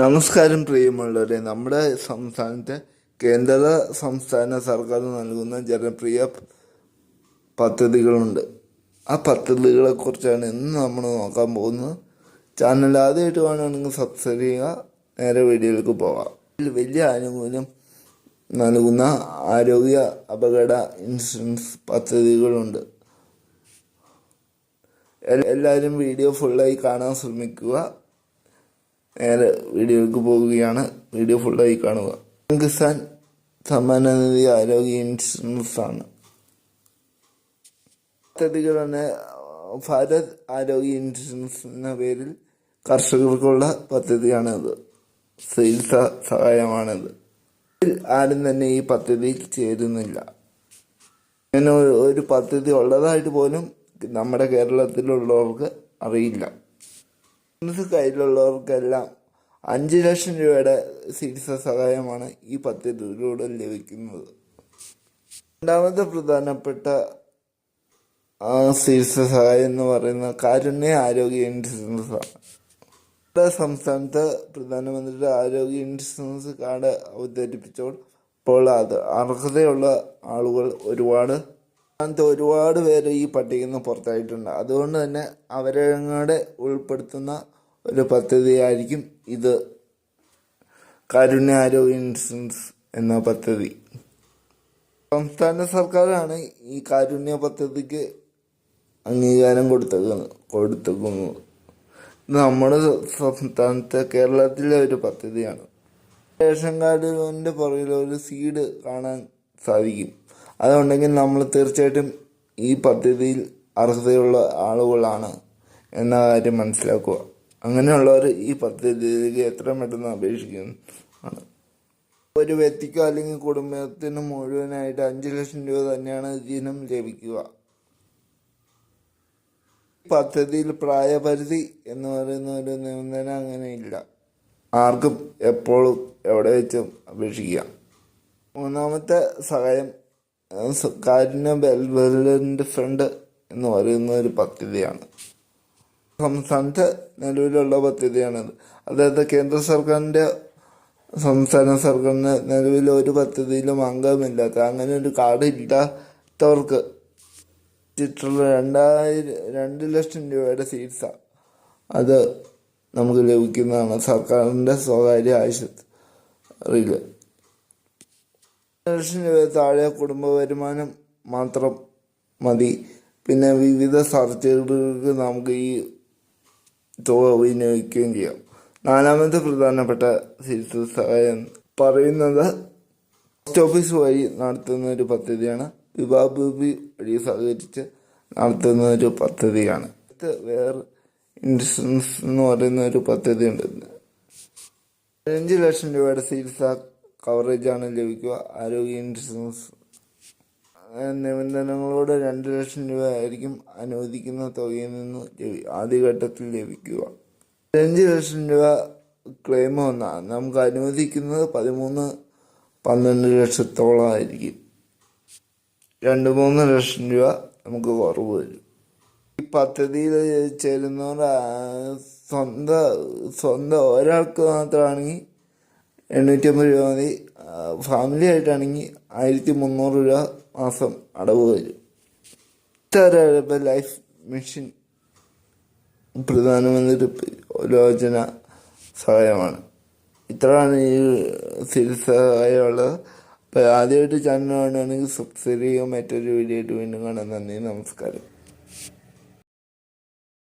നമസ്കാരം പ്രിയമുള്ളവരെ. നമ്മുടെ സംസ്ഥാനത്തെ കേന്ദ്ര സംസ്ഥാന സർക്കാർ നൽകുന്ന ജനപ്രിയ പദ്ധതികളുണ്ട്. ആ പദ്ധതികളെ കുറിച്ചാണ് ഇന്ന് നമ്മൾ നോക്കാൻ പോകുന്നത്. ചാനൽ ആദ്യമായിട്ട് വേണമെങ്കിൽ സബ്സ്ക്രൈബ് ചെയ്യുക. നേരെ വീഡിയോയിലേക്ക് പോകാം. വലിയ ആനുകൂല്യം നൽകുന്ന ആരോഗ്യ അപകട ഇൻഷുറൻസ് പദ്ധതികളുണ്ട്. എല്ലാവരും വീഡിയോ ഫുള്ളായി കാണാൻ ശ്രമിക്കുക. നേരെ വീഡിയോയ്ക്ക് പോവുകയാണ് വീഡിയോ ഫുള്ളായി കാണുക. കിസാൻ സമ്മാന നിധി ആരോഗ്യ ഇൻഷുറൻസ് ആണ് പദ്ധതികളാണ് ഭാരത് ആരോഗ്യ ഇൻഷുറൻസ് എന്ന പേരിൽ കർഷകർക്കുള്ള പദ്ധതിയാണിത്. ചികിത്സ സഹായമാണിത്. ആരും തന്നെ ഈ പദ്ധതിയിൽ ചേരുന്നില്ല. ഇങ്ങനെ ഒരു പദ്ധതി ഉള്ളതായിട്ട് പോലും നമ്മുടെ കേരളത്തിലുള്ളവർക്ക് അറിയില്ല. ഇന്നത്തെ കയ്യിലുള്ളവർക്കെല്ലാം അഞ്ച് ലക്ഷം രൂപയുടെ ചികിത്സ സഹായമാണ് ഈ പദ്ധതിയിലൂടെ ലഭിക്കുന്നത്. രണ്ടാമത്തെ പ്രധാനപ്പെട്ട ചികിത്സ സഹായം എന്ന് പറയുന്ന കാരുണ്യ ആരോഗ്യ ഇൻഷുറൻസ് നമ്മുടെ സംസ്ഥാനത്ത് പ്രധാനമന്ത്രിയുടെ ആരോഗ്യ ഇൻഷുറൻസ് കാർഡ് അവതരിപ്പിച്ചപ്പോൾ അത് അർഹതയുള്ള ആളുകൾ ഒരുപാട് സംസ്ഥാനത്ത് ഒരുപാട് പേര് ഈ പട്ടികയിൽ നിന്ന് പുറത്തായിട്ടുണ്ട്. അതുകൊണ്ട് തന്നെ അവരെ ഉൾപ്പെടുത്തുന്ന ഒരു പദ്ധതിയായിരിക്കും ഇത്. കാരുണ്യ ഇൻഷുറൻസ് എന്ന പദ്ധതി. സംസ്ഥാന സർക്കാരാണ് ഈ കാരുണ്യ പദ്ധതിക്ക് അംഗീകാരം കൊടുത്തേക്കുന്നത് കൊടുത്തേക്കുന്നത് നമ്മുടെ സംസ്ഥാനത്തെ കേരളത്തിലെ ഒരു പദ്ധതിയാണ്. റേഷൻ കാർഡിന്റെ പുറകിൽ ഒരു സീഡ് കാണാൻ സാധിക്കും. അതുണ്ടെങ്കിൽ നമ്മൾ തീർച്ചയായിട്ടും ഈ പദ്ധതിയിൽ അർഹതയുള്ള ആളുകളാണ് എന്ന കാര്യം മനസ്സിലാക്കുക. അങ്ങനെയുള്ളവർ ഈ പദ്ധതിയിലേക്ക് എത്ര പെട്ടെന്ന് അപേക്ഷിക്കുന്നു ആണ്. ഒരു വ്യക്തിക്കോ അല്ലെങ്കിൽ കുടുംബത്തിന് മുഴുവനായിട്ട് അഞ്ച് ലക്ഷം രൂപ തന്നെയാണ് ഇതിനും ലഭിക്കുക. പദ്ധതിയിൽ പ്രായപരിധി എന്ന് പറയുന്ന ഒരു നിബന്ധന അങ്ങനെയില്ല. ആർക്കും എപ്പോഴും എവിടെ വെച്ചും അപേക്ഷിക്കാം. മൂന്നാമത്തെ സഹായം ആ, ബെൽബലിന്റെ ഫണ്ട് എന്ന് പറയുന്ന ഒരു പദ്ധതിയാണ്. സംസ്ഥാനത്ത് നിലവിലുള്ള പദ്ധതിയാണത്. അതായത് കേന്ദ്ര സർക്കാരിന്റെ സംസ്ഥാന സർക്കാരിന് നിലവിൽ ഒരു പദ്ധതിയിലും അംഗമില്ലാത്ത അങ്ങനെ ഒരു കാർഡ് ഇല്ലാത്തവർക്ക് ചിട്ടുള്ള രണ്ടായിരം രണ്ട് ലക്ഷം രൂപയുടെ ചികിത്സ അത് നമുക്ക് ലഭിക്കുന്നതാണ് സർക്കാരിന്റെ സ്വകാര്യ ആശുപത്രിയിൽ ലക്ഷം രൂപ താഴെ കുടുംബ വരുമാനം മാത്രം മതി. പിന്നെ വിവിധ സർട്ടിഫിക്കറ്റുകൾക്ക് നമുക്ക് ഈ തുക വിനിയോഗിക്കുകയും ചെയ്യാം. നാലാമത്തെ പ്രധാനപ്പെട്ട സിരിച്ചു സഹായം പറയുന്നത് പോസ്റ്റ് ഓഫീസ് വഴി നടത്തുന്ന ഒരു പദ്ധതിയാണ്. വിവാഹഭൂമി വഴി സഹകരിച്ച് നടത്തുന്ന ഒരു പദ്ധതിയാണ്. വേറെ ഇൻഷുറൻസ് എന്ന് പറയുന്ന ഒരു പദ്ധതി ഉണ്ട് പതിനഞ്ച് ലക്ഷം രൂപയുടെ ചികിത്സ കവറേജാണ് ലഭിക്കുക. ആരോഗ്യ ഇൻഷുറൻസ് നിബന്ധനകളോടെ രണ്ട് ലക്ഷം രൂപ ആയിരിക്കും അനുവദിക്കുന്ന തുകയിൽ നിന്ന് ലഭി- ആദ്യഘട്ടത്തിൽ ലഭിക്കുക. പതിനഞ്ച് ലക്ഷം രൂപ ക്ലെയിം വന്നാൽ നമുക്ക് അനുവദിക്കുന്നത് പതിമൂന്ന് പന്ത്രണ്ട് ലക്ഷത്തോളം ആയിരിക്കും. രണ്ട് മൂന്ന് ലക്ഷം രൂപ നമുക്ക് കുറവ് വരും. ഈ പദ്ധതിയിൽ ചേരുന്നവർ സ്വന്തം സ്വന്തം ഒരാൾക്ക് മാത്രമാണെങ്കിൽ എണ്ണൂറ്റമ്പത് രൂപ മതി. ഫാമിലി ആയിട്ടാണെങ്കിൽ ആയിരത്തി മുന്നൂറ് രൂപ മാസം അടവ് വരും. ഇത്ര ലൈഫ് മിഷൻ പ്രധാനമന്ത്രി ലോചന സഹായമാണ്. ഇത്രയാണ് ഈ സഹായമുള്ളത്. അപ്പോൾ ആദ്യമായിട്ട് ചാനൽ കാണുകയാണെങ്കിൽ സബ്സ്ക്രൈബ് ചെയ്യുക മറ്റൊരു വീഡിയോ ആയിട്ട് വീണ്ടും കാണാൻ നന്ദി നമസ്കാരം.